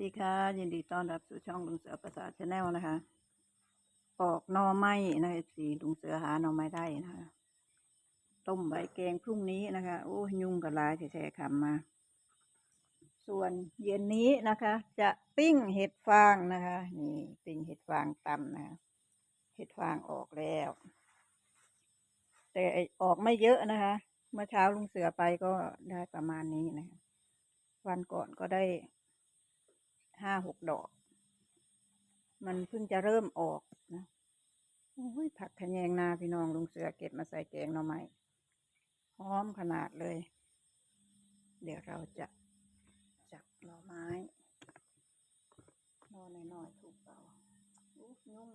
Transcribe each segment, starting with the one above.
ดีค่ะยินดีต้อนรับสู่ช่องลุงเสือประสาทชาแนลนะคะปอกนอไม้นะคะสีลุงเสือหานอไม้ได้นะคะต้มใบแกงพรุ่งนี้นะคะ โอ้ยยุงกับลายแฉะคำมา ส่วนเย็นนี้นะคะ จะปิ้งเห็ดฟางนะคะนี่ปิ้งเห็ดฟางตำนะคะเห็ดฟางออกแล้ว แต่ออกไม่เยอะนะคะ เมื่อเช้าลุงเสือไปก็ได้ประมาณนี้นะคะวันก่อนก็ได้ ห้าหกดอก มันเพิ่งจะเริ่มออกนะโอ้ยผักขยงนาพี่น้องลุงเสือเก็บมาใส่แกงหน่อไม้หอมขนาดเลย เดี๋ยวเราจะจับหน่อไม้นอนหน่อยๆถูกเปล่าอุ้ยยุ่ง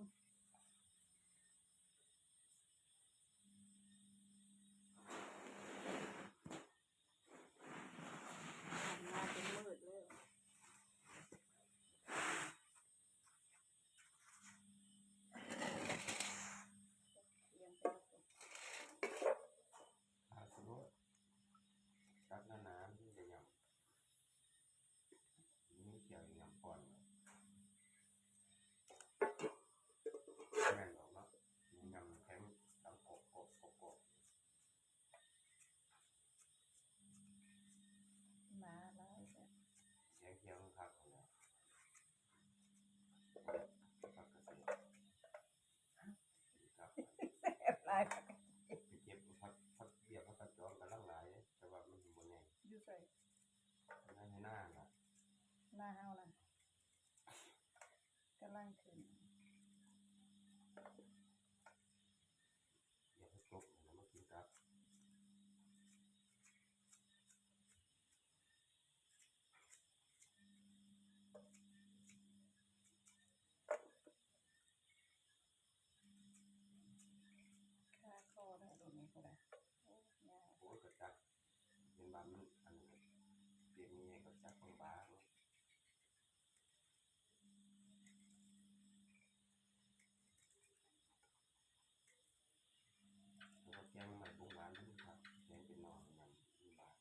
ทำมาจนมืดเลย เรียนไปแล้วสิ อาสมมติตัดหน้าน้ำที่จะยำมีเขียวยำก่อนแม่นหรอกเนาะมียำแข็งตังกบกบกบกบ มาแล้วจ้ะ แข็งเขียวครับแล้วผักกระเสียครับ แอบลาย ไปเก็บผักผักเบียบผักกระจองกันลังหลายแต่ว่ามันอยู่บนไหน อยู่ ใส่นั่นให้หน้าน่ะหน้าเฮานะกำลังขึ้น อย่าไปตกแล้วมากินครับ ค่าคอได้ตรงนี้ก็ได้โอ้ยาก โอ้ยกระจักเป็นบ้านมันอันนี้เปลี่ยน เมียกระจักของบ้านแล้วก็แกงใหม่บุงหวานนี่ครับแกงเป็นนอนมันมีบาท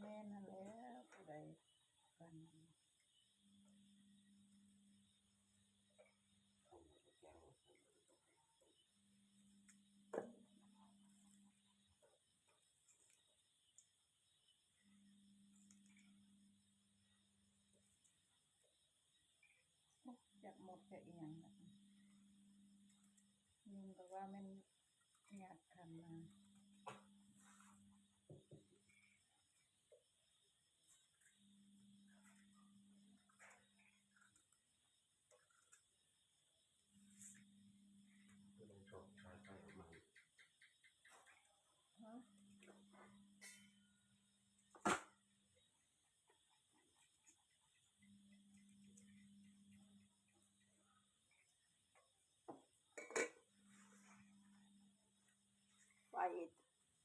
แม่นั่นแหละ หมดจะเอียงนะยุงก็ว่ามันอยากทำมา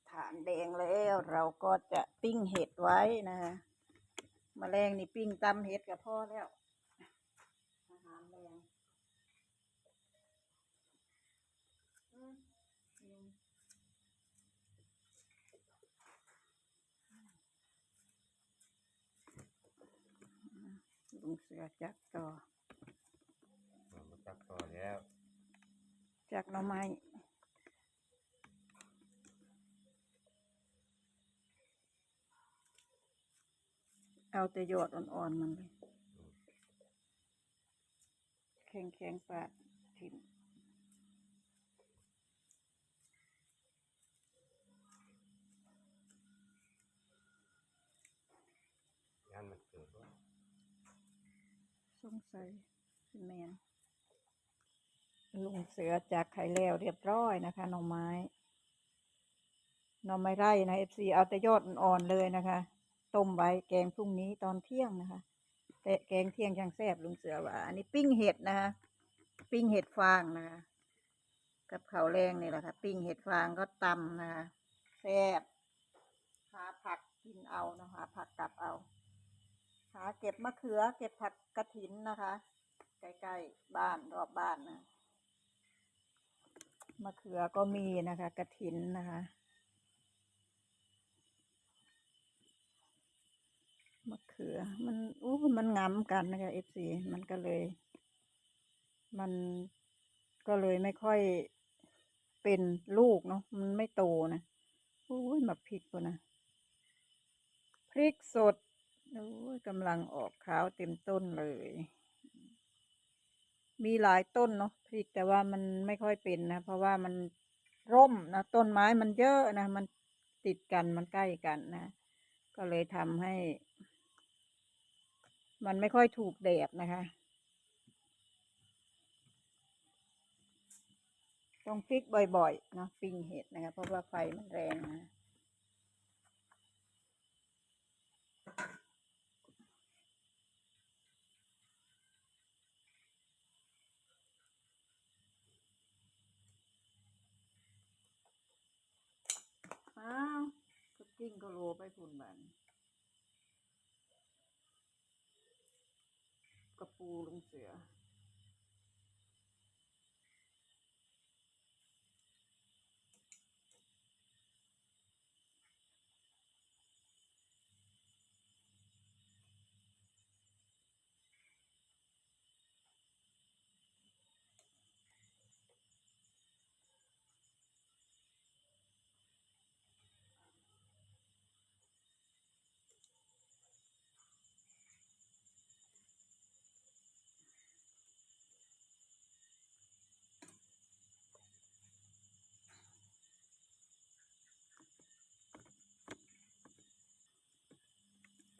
ฐานแดงแล้วเราก็จะปิ้งเห็ดไว้นะคะมแมลงนี่ปิ้งตำเห็ดกับพ่อแล้วอาหารแรงอืมยุงลุงเสือจักต่อเอามาตักต่อแล้วจากหน่อไม้ เอาแต่ยอดอ่อนๆมันเลยแข็งแข็งๆปาดทิ่มงานมันเกิดว่าสงสัยสิแมนลุงเสือจากไข่แล้วเรียบร้อยนะคะหน่อไม้หน่อไม้ไร่นะเอฟซีเอาแต่ยอดอ่อนๆเลยนะคะ ต้มไว้แกงพรุ่งนี้ตอนเที่ยงนะคะ แต่แกงเที่ยงยังแซ่บลุงเสือว่า อันนี้ปิ้งเห็ดนะคะ ปิ้งเห็ดฟางนะคะ กับข้าวแรงนี่แหละค่ะ ปิ้งเห็ดฟางก็ตำนะคะแซ่บหาผักกินเอานะหาผักกลับเอา หาเก็บมะเขือ เก็บผักกระถินนะคะใกล้ๆบ้านรอบบ้านนะมะเขือก็มีนะคะ กระถินนะคะ มะเขือ มันอู้มันงํกันนะคะเอฟซีมันก็เลย มันก็เลยไม่ค่อยเป็นลูกเนาะมันไม่โตนะโอ้ยมาพริกก่นนะพริกสดโอ้ยกำลังออกขาวเต็มต้นเลย มีหลายต้นเนาะพริกแต่ว่ามันไม่ค่อยเป็นนะ เพราะว่ามันร่มนะต้นไม้มันเยอะนะ มันติดกันมันใกล้กันนะ ก็เลยทำให้ มันไม่ค่อยถูกแดดนะคะ ต้องพลิกบ่อยๆนะปิ้งเห็ดนะคะ เพราะว่าไฟมันแรงนะอ้าวก็กิ้งก็โลไปฝุ่นบัน กระ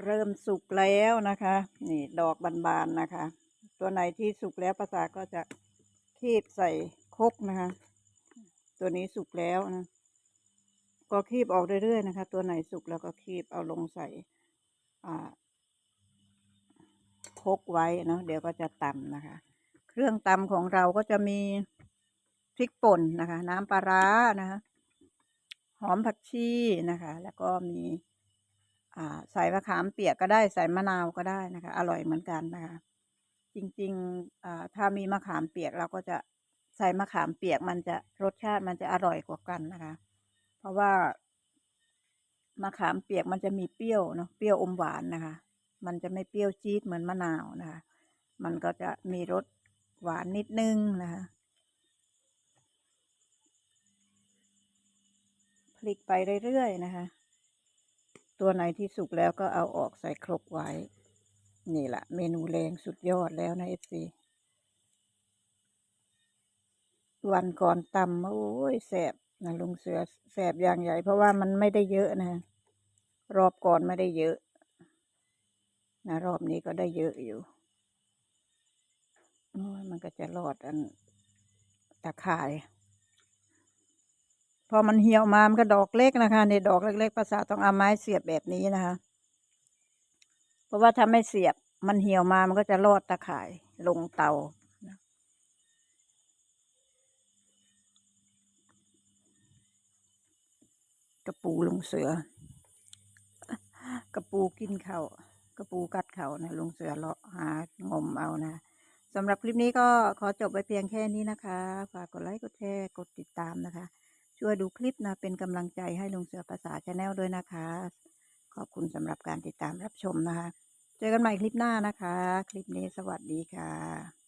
เริ่มสุกแล้วนะคะ นี่ดอกบานๆนะคะ ตัวไหนที่สุกแล้วภาษาก็จะคีบใส่คกนะคะ ตัวนี้สุกแล้วนะ ก็คีบออกเรื่อยๆนะคะ ตัวไหนสุกแล้วก็คีบเอาลงใส่คกไว้เนาะเดี๋ยวก็จะตำนะคะ เครื่องตำของเราก็จะมีพริกป่นนะคะ น้ำปลาร้านะคะหอมผักชีนะคะ แล้วก็มี ใส่มะขามเปียกก็ได้ใส่มะนาวก็ได้นะคะ อร่อยเหมือนกันนะคะ จริงๆถ้ามีมะขามเปียกเราก็จะใส่มะขามเปียกมันจะรสชาติมันจะอร่อยกว่ากันนะคะ เพราะว่ามะขามเปียกมันจะมีเปรี้ยวเนาะเปรี้ยวอมหวานนะคะ มันจะไม่เปรี้ยวจี๊ดเหมือนมะนาวนะคะ มันก็จะมีรสหวานนิดนึงนะคะพลิกไปเรื่อยๆนะคะ ตัวไหนที่สุกแล้วก็เอาออกใส่ครกไว้ นี่แหละเมนูแรงสุดยอดแล้วนะเอฟซีวันก่อนตำโอ้ยแสบนะลุงเสือแสบอย่างใหญ่ เพราะว่ามันไม่ได้เยอะนะ รอบก่อนไม่ได้เยอะ นะ รอบนี้ก็ได้เยอะอยู่โอ้ยมันก็จะรอดอันตะข่าย พอมันเหี่ยวมามันก็ดอกเล็กนะคะในดอกเล็กๆภาษาต้องเอาไม้เสียบแบบนี้นะคะ เพราะว่าถ้าไม่เสียบมันเหี่ยวมามันก็จะรอดตะข่ายลงเตากระปูลงเสือ กระปูกินเขากระปูกัดเขานะลงเสือเลาะหางมเอานะสำหรับคลิปนี้ก็ขอจบไปเพียงแค่นี้นะคะ ฝากกดไลค์ กดแชร์ กดติดตามนะคะ ช่วยดูคลิปนะเป็นกำลังใจให้ลุงเสือภาษาชาแนลด้วยนะคะ ขอบคุณสำหรับการติดตามรับชมนะคะ เจอกันใหม่คลิปหน้านะคะ คลิปนี้สวัสดีค่ะ